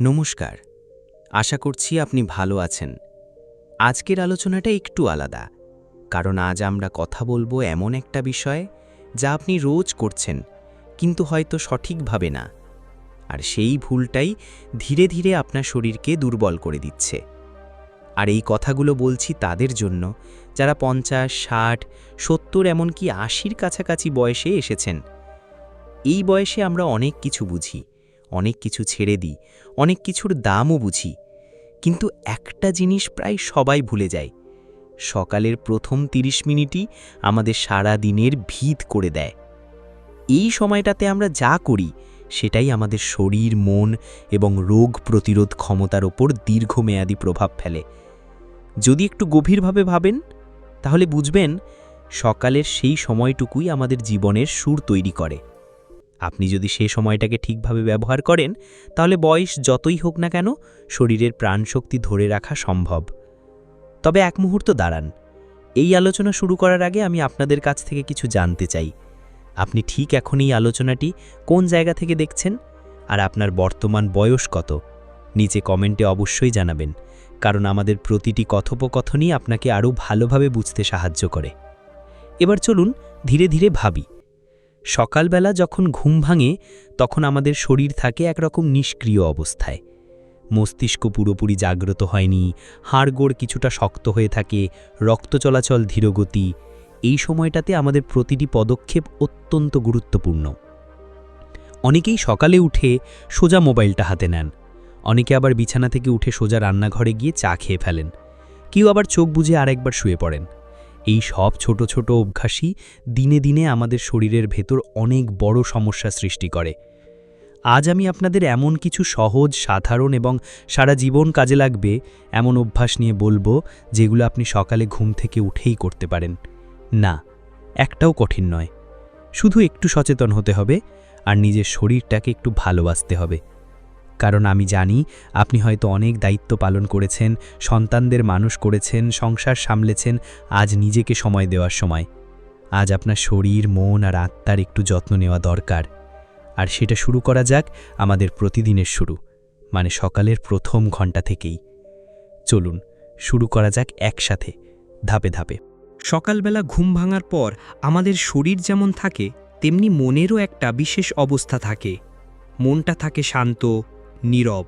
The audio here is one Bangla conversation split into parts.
নমস্কার। আশা করছি আপনি ভালো আছেন। আজকের আলোচনাটা একটু আলাদা, কারণ আজ আমরা কথা বলব এমন একটা বিষয়ে যা আপনি রোজ করছেন, কিন্তু হয়তো সঠিকভাবে না। আর সেই ভুলটাই ধীরে ধীরে আপনার শরীরকে দুর্বল করে দিচ্ছে। আর এই কথাগুলো বলছি তাদের জন্য, যারা পঞ্চাশ, ষাট, সত্তর, এমনকি আশির কাছাকাছি বয়সে এসেছেন। এই বয়সে আমরা অনেক কিছু বুঝি অনেক কিছু ছেড়ে দিই, অনেক কিছুর দামও বুঝি। কিন্তু একটা জিনিস প্রায় সবাই ভুলে যায়। সকালের প্রথম ৩০ মিনিটই আমাদের সারা দিনের ভিত করে দেয়। এই সময়টাতে আমরা যা করি, সেটাই আমাদের শরীর, মন এবং রোগ প্রতিরোধ ক্ষমতার ওপর দীর্ঘমেয়াদী প্রভাব ফেলে। যদি একটু গভীরভাবে ভাবেন, তাহলে বুঝবেন সকালের সেই সময়টুকুই আমাদের জীবনের সুর তৈরি করে। আপনি যদি সে সময়টাকে ঠিকভাবে ব্যবহার করেন, তাহলে বয়স যতই হোক না কেন শরীরের প্রাণশক্তি ধরে রাখা সম্ভব। তবে এক মুহূর্ত দাঁড়ান। এই আলোচনা শুরু করার আগে আমি আপনাদের কাছ থেকে কিছু জানতে চাই। আপনি ঠিক এখন এই আলোচনাটি কোন জায়গা থেকে দেখছেন? আর আপনার বর্তমান বয়স কত? নিচে কমেন্টে অবশ্যই জানাবেন, কারণ আমাদের প্রতিটি কথোপকথনই আপনাকে আরও ভালোভাবে বুঝতে সাহায্য করে। এবার চলুন ধীরে ধীরে ভাবি। সকালবেলা যখন ঘুম ভাঙে, তখন আমাদের শরীর থাকে একরকম নিষ্ক্রিয় অবস্থায়। মস্তিষ্ক পুরোপুরি জাগ্রত হয়নি, হাড়গোড় কিছুটা শক্ত হয়ে থাকে, রক্ত চলাচল ধীরগতি। এই সময়টাতে আমাদের প্রতিটি পদক্ষেপ অত্যন্ত গুরুত্বপূর্ণ। অনেকেই সকালে উঠে সোজা মোবাইলটা হাতে নেন। অনেকে আবার বিছানা থেকে উঠে সোজা রান্নাঘরে গিয়ে চা খেয়ে ফেলেন। কেউ আবার চোখ বুঝে আরেকবার শুয়ে পড়েন। এই সব ছোট ছোট অভ্যাসই দিনে দিনে আমাদের শরীরের ভেতর অনেক বড় সমস্যা সৃষ্টি করে। আজ আমি আপনাদের এমন কিছু সহজ, সাধারণ এবং সারা জীবন কাজে লাগবে এমন অভ্যাস নিয়ে বলব যেগুলো আপনি সকালে ঘুম থেকে উঠেই করতে পারেন। না, একটাও কঠিন নয়। শুধু একটু সচেতন হতে হবে আর নিজের শরীরটাকে একটু ভালোবাসতে হবে। কারণ আমি জানি আপনি হয়তো অনেক দায়িত্ব পালন করেছেন, সন্তানদের মানুষ করেছেন, সংসার সামলেছেন, আজ নিজেকে সময় দেওয়ার সময়। আজ আপনার শরীর, মন আর আত্মার একটু যত্ন নেওয়া দরকার। আর সেটা শুরু করা যাক আমাদের প্রতিদিনের শুরু মানে সকালের প্রথম ঘণ্টা থেকেই। চলুন, শুরু করা যাক একসাথে, ধাপে ধাপে। সকালবেলা ঘুম ভাঙার পর আমাদের শরীর যেমন থাকে, তেমনি মনেরও একটা বিশেষ অবস্থা থাকে। মনটা থাকে শান্ত নীরব।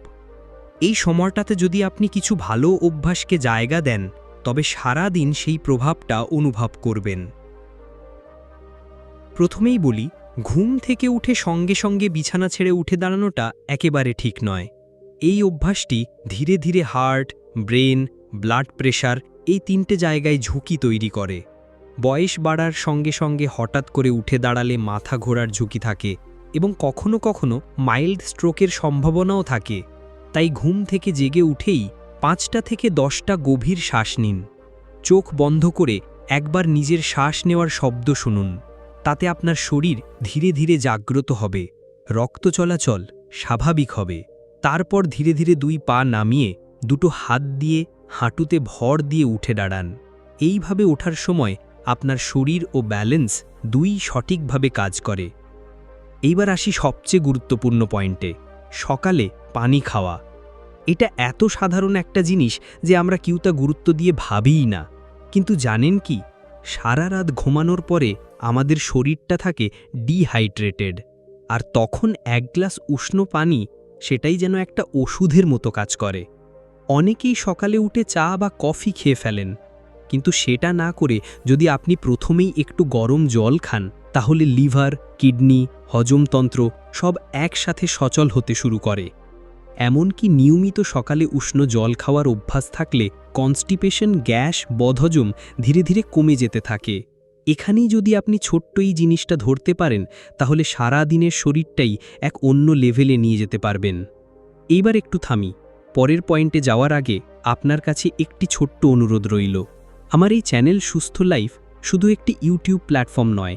এই সময়টাতে যদি আপনি কিছু ভালো অভ্যাসকে জায়গা দেন, তবে সারা দিন সেই প্রভাবটা অনুভব করবেন। প্রথমেই বলি, ঘুম থেকে উঠে সঙ্গে সঙ্গে বিছানা ছেড়ে উঠে দাঁড়ানোটা একেবারে ঠিক নয়। এই অভ্যাসটি ধীরে ধীরে হার্ট, ব্রেন, ব্লাড প্রেশার এই তিনটে জায়গায় ঝুঁকি তৈরি করে। বয়স বাড়ার সঙ্গে সঙ্গে হঠাৎ করে উঠে দাঁড়ালে মাথা ঘোরার ঝুঁকি থাকে এবং কখনো কখনো মাইল্ড স্ট্রোকের সম্ভাবনাও থাকে, তাই ঘুম থেকে জেগে উঠেই পাঁচটা থেকে দশটা গভীর শ্বাস নিন। চোখ বন্ধ করে একবার নিজের শ্বাস নেওয়ার শব্দ শুনুন, তাতে আপনার শরীর ধীরে ধীরে জাগ্রত হবে, রক্ত চলাচল স্বাভাবিক হবে। তারপর ধীরে ধীরে দুই পা নামিয়ে দুটো হাত দিয়ে হাঁটুতে ভর দিয়ে উঠে দাঁড়ান। এইভাবে ওঠার সময় আপনার শরীর ও ব্যালেন্স দুই সঠিকভাবে কাজ করে। এইবার আসি সবচেয়ে গুরুত্বপূর্ণ পয়েন্টে, সকালে পানি খাওয়া। এটা এত সাধারণ একটা জিনিস যে আমরা কেউ তা গুরুত্ব দিয়ে ভাবিই না। কিন্তু জানেন কি? সারা রাত ঘুমানোর পরে আমাদের শরীরটা থাকে ডিহাইড্রেটেড আর তখন এক গ্লাস উষ্ণ পানি সেটাই যেন একটা ওষুধের মতো কাজ করে। অনেকেই সকালে উঠে চা বা কফি খেয়ে ফেলেন, কিন্তু সেটা না করে যদি আপনি প্রথমেই একটু গরম জল খান তাহলে লিভার, কিডনি, হজমতন্ত্র সব একসাথে সচল হতে শুরু করে। এমনকি নিয়মিত সকালে উষ্ণ জল খাওয়ার অভ্যাস থাকলে কনস্টিপেশন, গ্যাস, বদহজম ধীরে ধীরে কমে যেতে থাকে। এখানেই যদি আপনি ছোট্ট এই জিনিসটা ধরতে পারেন, তাহলে সারা দিনের শরীরটাই এক অন্য লেভেলে নিয়ে যেতে পারবেন। এইবার একটু থামি। পরের পয়েন্টে যাওয়ার আগে আপনার কাছে একটি ছোট্ট অনুরোধ রইল। আমার এই চ্যানেল সুস্থ লাইফ শুধু একটি ইউটিউব প্ল্যাটফর্ম নয়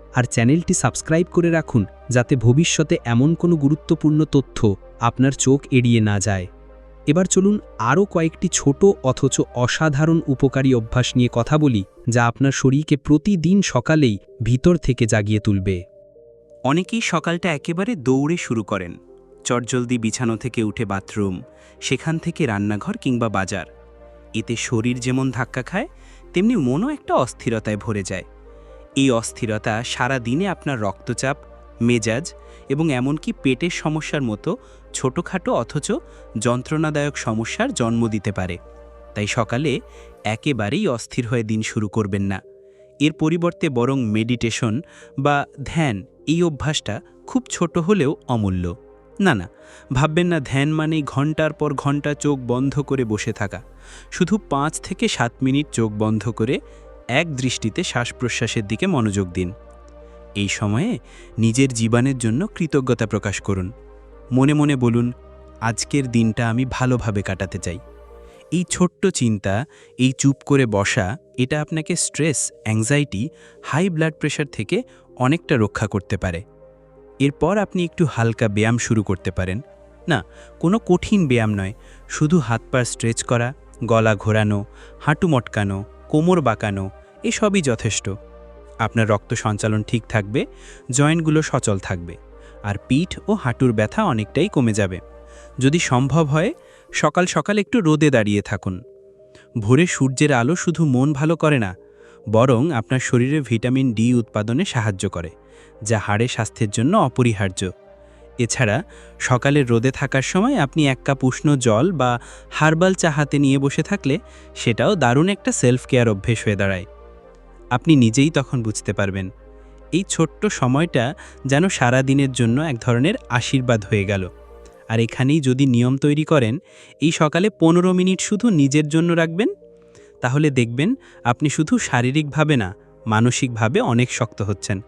আর চ্যানেলটি সাবস্ক্রাইব করে রাখুন যাতে ভবিষ্যতে এমন কোনো গুরুত্বপূর্ণ তথ্য আপনার চোখ এড়িয়ে না যায়। এবার চলুন আরও কয়েকটি ছোট অথচ অসাধারণ উপকারী অভ্যাস নিয়ে কথা বলি, যা আপনার শরীরকে প্রতিদিন সকালেই ভিতর থেকে জাগিয়ে তুলবে। অনেকেই সকালটা একেবারে দৌড়ে শুরু করেন। চটজলদি বিছানো থেকে উঠে বাথরুম, সেখান থেকে রান্নাঘর কিংবা বাজার। এতে শরীর যেমন ধাক্কা খায়, তেমনি মনও একটা অস্থিরতায় ভরে যায়। এই অস্থিরতা সারা দিনে আপনার রক্তচাপ, মেজাজ এবং এমনকি পেটের সমস্যার মতো ছোটোখাটো অথচ যন্ত্রণাদায়ক সমস্যার জন্ম দিতে পারে। তাই সকালে একেবারেই অস্থির হয়ে দিন শুরু করবেন না। এর পরিবর্তে বরং মেডিটেশন বা ধ্যান এই অভ্যাসটা খুব ছোট হলেও অমূল্য। না না, ভাববেন না ধ্যান মানেই ঘণ্টার পর ঘণ্টা চোখ বন্ধ করে বসে থাকা। শুধু পাঁচ থেকে সাত মিনিট চোখ বন্ধ করে এক দৃষ্টিতে শ্বাস প্রশ্বাসের দিকে মনোযোগ দিন। এই সময়ে নিজের জীবনের জন্য কৃতজ্ঞতা প্রকাশ করুন। মনে মনে বলুন, আজকের দিনটা আমি ভালোভাবে কাটাতে চাই। এই ছোট্ট চিন্তা, এই চুপ করে বসা, এটা আপনাকে stress, anxiety, high blood pressure থেকে অনেকটা রক্ষা করতে পারে। এরপর আপনি একটু হালকা ব্যায়াম শুরু করতে পারেন। না, কোনো কঠিন ব্যায়াম নয়। শুধু হাত পা স্ট্রেচ করা, গলা ঘোরানো, হাঁটু মটকানো, কোমর বাঁকানো এসবই যথেষ্ট। আপনার রক্ত সঞ্চালন ঠিক থাকবে, জয়েন্টগুলো সচল থাকবে, আর পিঠ ও হাঁটুর ব্যথা অনেকটাই কমে যাবে। যদি সম্ভব হয়, সকাল সকাল একটু রোদে দাঁড়িয়ে থাকুন। ভোরে সূর্যের আলো শুধু মন ভালো করে না, বরং আপনার শরীরে ভিটামিন ডি উৎপাদনে সাহায্য করে, যা হাড়ের স্বাস্থ্যের জন্য অপরিহার্য। এছাড়া, সকালে রোদে থাকার সময় আপনি এক কাপ উষ্ণ জল বা হার্বাল চা হাতে নিয়ে বসে থাকলে সেটাও দারুণ একটা সেলফ কেয়ার অভ্যেস হয়ে দাঁড়ায়। আপনি নিজেই তখন বুঝতে পারবেন। এই ছোট্ট সময়টা যেন সারা দিনের জন্য এক ধরনের আশীর্বাদ হয়ে গেল। আর এখানেই যদি নিয়ম তৈরি করেন, এই সকালে পনেরো মিনিট শুধু নিজের জন্য রাখবেন? তাহলে দেখবেন আপনি শুধু শারীরিকভাবে না, মানসিকভাবে অনেক শক্ত হচ্ছেন।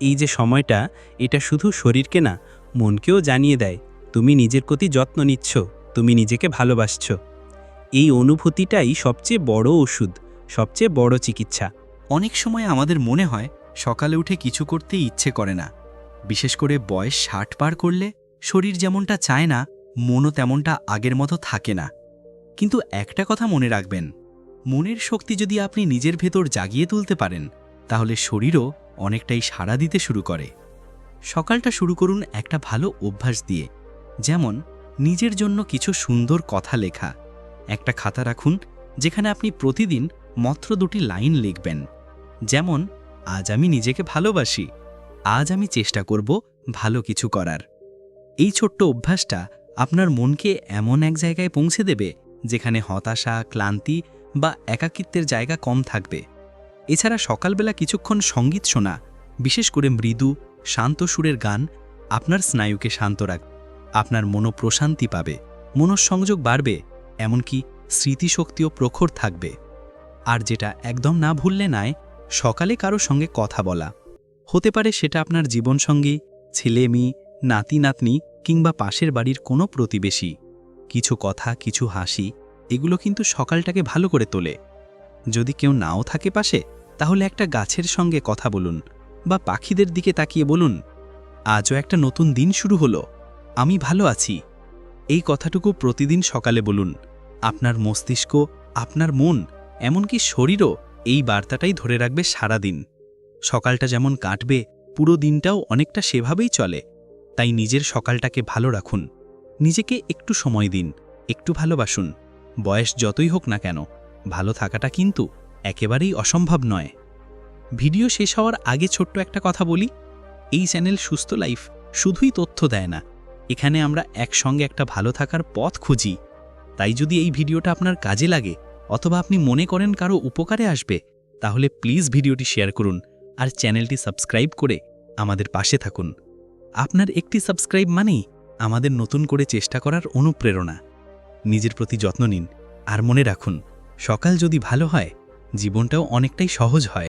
এই যে সময়টা, এটা শুধু শরীরকে না, মনকেও জানিয়ে দেয়, তুমি নিজের প্রতি যত্ন নিচ্ছ, তুমি নিজেকে ভালোবাসছ। এই অনুভূতিটাই সবচেয়ে বড় ওষুধ, সবচেয়ে বড় চিকিৎসা। অনেক সময় আমাদের মনে হয় সকালে উঠে কিছু করতে ইচ্ছে করে না। বিশেষ করে বয়স ষাট পার করলে শরীর যেমনটা চায় না, মনও তেমনটা আগের মতো থাকে না। কিন্তু একটা কথা মনে রাখবেন, মনের শক্তি যদি আপনি নিজের ভেতর জাগিয়ে তুলতে পারেন, তাহলে শরীরও অনেকটাই সাড়া দিতে শুরু করে। সকালটা শুরু করুন একটা ভালো অভ্যাস দিয়ে, যেমন নিজের জন্য কিছু সুন্দর কথা লেখা। একটা খাতা রাখুন, যেখানে আপনি প্রতিদিন মাত্র দুটি লাইন লিখবেন। যেমন, আজ আমি নিজেকে ভালোবাসি, আজ আমি চেষ্টা করব ভালো কিছু করার। এই ছোট্ট অভ্যাসটা আপনার মনকে এমন এক জায়গায় পৌঁছে দেবে, যেখানে হতাশা, ক্লান্তি বা একাকিত্বের জায়গা কম থাকবে। এছাড়া সকালবেলা কিছুক্ষণ সংগীত শোনা, বিশেষ করে মৃদু, শান্ত সুরের গান আপনার স্নায়ুকে শান্ত রাখবে আপনার মনোপ্রশান্তি পাবে, মনঃসংযোগ বাড়বে, এমনকি স্মৃতিশক্তিও প্রখর থাকবে। আর যেটা একদম না ভুললে নাই সকালে কারও সঙ্গে কথা বলা। হতে পারে সেটা আপনার জীবনসঙ্গী, ছেলে মেয়ে, নাতি নাতনি কিংবা পাশের বাড়ির কোনো প্রতিবেশী। কিছু কথা, কিছু হাসি, এগুলো কিন্তু সকালটাকে ভালো করে তোলে। যদি কেউ নাও থাকে পাশে, তাহলে একটা গাছের সঙ্গে কথা বলুন বা পাখিদের দিকে তাকিয়ে বলুন, আজও একটা নতুন দিন শুরু হলো, আমি ভালো আছি। এই কথাটুকু প্রতিদিন সকালে বলুন। আপনার মস্তিষ্ক, আপনার মন, এমনকি শরীরও এই বার্তাটাই ধরে রাখবে সারা দিন সকালটা যেমন কাটবে, পুরো দিনটাও অনেকটা সেভাবেই চলে। তাই নিজের সকালটাকে ভালো রাখুন। নিজেকে একটু সময় দিন, একটু ভালোবাসুন। বয়স যতই হোক না কেন, ভালো থাকাটা কিন্তু একেবারেই অসম্ভব নয়। ভিডিও শেষ হওয়ার আগে ছোট্ট একটা কথা বলি। এই চ্যানেল সুস্থ লাইফ শুধুই তথ্য দেয় না। এখানে আমরা একসঙ্গে একটা ভালো থাকার পথ খুঁজি। তাই যদি এই ভিডিওটা আপনার কাজে লাগে অথবা আপনি মনে করেন কারও উপকারে আসবে, তাহলে প্লিজ ভিডিওটি শেয়ার করুন আর চ্যানেলটি সাবস্ক্রাইব করে আমাদের পাশে থাকুন। আপনার একটি সাবস্ক্রাইব মানেই আমাদের নতুন করে চেষ্টা করার অনুপ্রেরণা। নিজের প্রতি যত্ন নিন আর মনে রাখুন, সকাল যদি ভালো হয়, জীবনটাও অনেকটাই সহজ হয়।